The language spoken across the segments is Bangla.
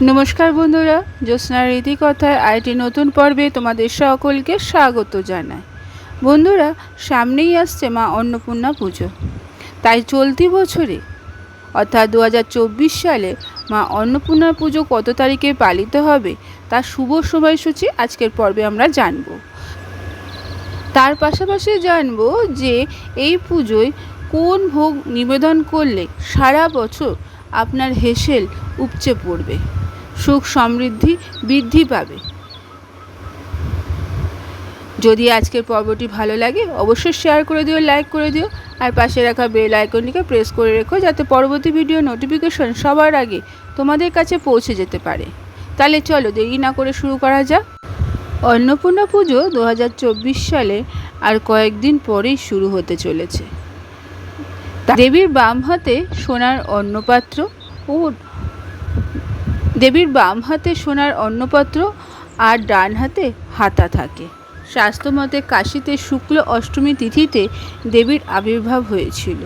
নমস্কার বন্ধুরা জ্যোৎস্নার রীতি কথায় আইটি নতুন পর্বে তোমাদের সকলকে স্বাগত জানাই। বন্ধুরা, সামনেই আসছে মা অন্নপূর্ণা পুজো। তাই চলতি বছরে, অর্থাৎ দু হাজার চব্বিশ সালে মা অন্নপূর্ণা পুজো কত তারিখে পালিত হবে, তার শুভ সময়সূচি আজকের পর্বে আমরা জানব। তার পাশাপাশি জানব যে এই পুজোয় কোন ভোগ নিবেদন করলে সারা বছর আপনার হেসেল উপচে পড়বে। সুখ সমৃদ্ধি বৃদ্ধি পাবে। যদি আজকের পর্বটি ভালো লাগে, অবশ্যই শেয়ার করে দিও লাইক করে দিও, আর পাশে রাখা বেল আইকনটিকে প্রেস করে রেখো যাতে পরবর্তী ভিডিও নোটিফিকেশন সবার আগে তোমাদের কাছে পৌঁছে যেতে পারে। তাহলে চলো দেরি না করে শুরু করা যাক। অন্নপূর্ণা পুজো দু হাজার চব্বিশ সালে আর কয়েকদিন পরেই শুরু হতে চলেছে। দেবীর বাম হাতে সোনার অন্নপাত্র ও দেবীর বাম হাতে সোনার অন্নপাত্র আর ডান হাতে হাতা থাকে। শাস্ত্রমতে কাশীতে শুক্ল অষ্টমী তিথিতে দেবীর আবির্ভাব হয়েছিল।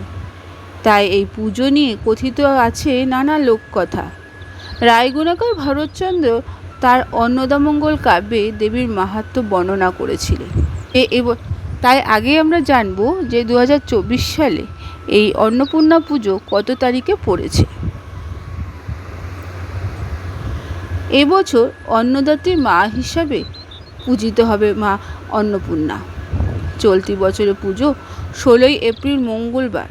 তাই এই পুজো নিয়ে কথিত আছে নানা লোককথা। রায়গুণাকর ভরতচন্দ্র তার অন্নদামঙ্গল কাব্যে দেবীর মাহাত্ম বর্ণনা করেছিলেন। এ তাই আগে আমরা জানব যে দু হাজার চব্বিশ সালে এই অন্নপূর্ণা পুজো কত তারিখে পড়েছে। এবছর অন্নদাত্রীর মা হিসাবে পূজিত হবে মা অন্নপূর্ণা। চলতি বছরের পুজো ষোলোই এপ্রিল মঙ্গলবার।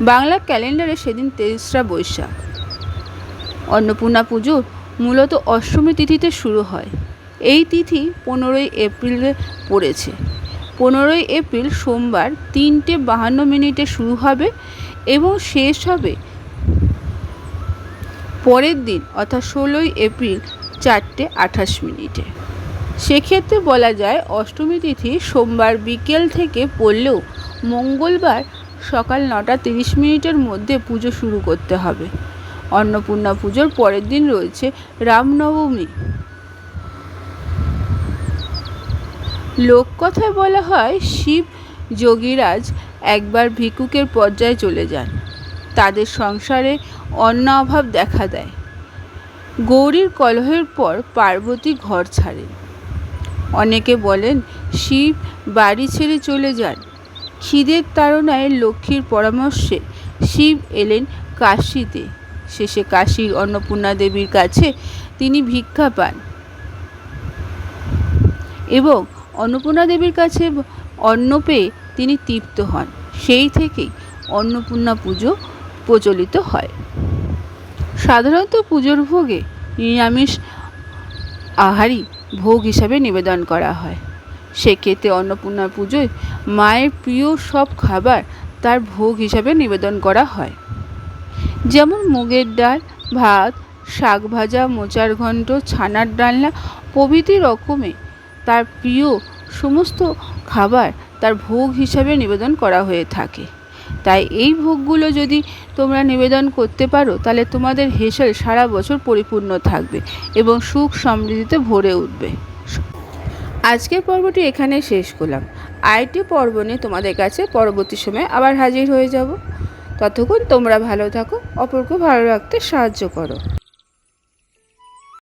বাংলা ক্যালেন্ডারে সেদিন তেসরা বৈশাখ। অন্নপূর্ণা পুজো মূলত অষ্টমী তিথিতে শুরু হয়। এই তিথি পনেরোই এপ্রিলে পড়েছে। পনেরোই এপ্রিল সোমবার তিনটে বাহান্ন মিনিটে শুরু হবে এবং শেষ হবে পরের দিন, অর্থাৎ ষোলোই এপ্রিল চারটে আঠাশ মিনিটে। সেক্ষেত্রে বলা যায়, অষ্টমী তিথি সোমবার বিকেল থেকে পড়লেও মঙ্গলবার সকাল নটা তিরিশ মিনিটের মধ্যে পুজো শুরু করতে হবে। অন্নপূর্ণা পুজোর পরের দিন রয়েছে রামনবমী। লোককথায় বলা হয়, শিব যোগীরাজ একবার ভিক্ষুকের পর্যায়ে চলে যান। তাদের সংসারে অন্ন অভাব দেখা দেয়। গৌরীর কলহের পর পার্বতী ঘর ছাড়েন অনেকে বলেন, শিব বাড়ি ছেড়ে চলে যান। খিদের তাড়নায় লক্ষ্মীর পরামর্শে শিব এলেন কাশীতে। শেষে কাশীর অন্নপূর্ণা দেবীর কাছে তিনি ভিক্ষা পান এবং অন্নপূর্ণা দেবীর কাছে অন্ন পেয়ে তিনি তৃপ্ত হন। সেই থেকেই অন্নপূর্ণা পুজো প্রচলিত হয়। সাধারণত পুজোর ভোগে নিরামিষ আহারই ভোগ হিসাবে নিবেদন করা হয়। সেক্ষেত্রে অন্নপূর্ণা পুজোয় মায়ের প্রিয় সব খাবার তার ভোগ হিসাবে নিবেদন করা হয়। যেমন মুগের ডাল, ভাত, শাক ভাজা, মোচার ঘণ্ট, ছানার ডালনা প্রভৃতি রকমে তার প্রিয় সমস্ত খাবার তার ভোগ হিসাবে নিবেদন করা হয়ে থাকে। তাই এই ভোগগুলো যদি তোমরা নিবেদন করতে পারো, তাহলে তোমাদের হেসেল সারা বছর পরিপূর্ণ থাকবে এবং সুখ সমৃদ্ধিতে ভরে উঠবে। আজকের পর্বটি এখানে শেষ করলাম। আইটি পর্ব নিয়ে তোমাদের কাছে পরবর্তী সময়ে আবার হাজির হয়ে যাব। ততক্ষণ তোমরা ভালো থাকো, অপরকে ভালো রাখতে সাহায্য করো।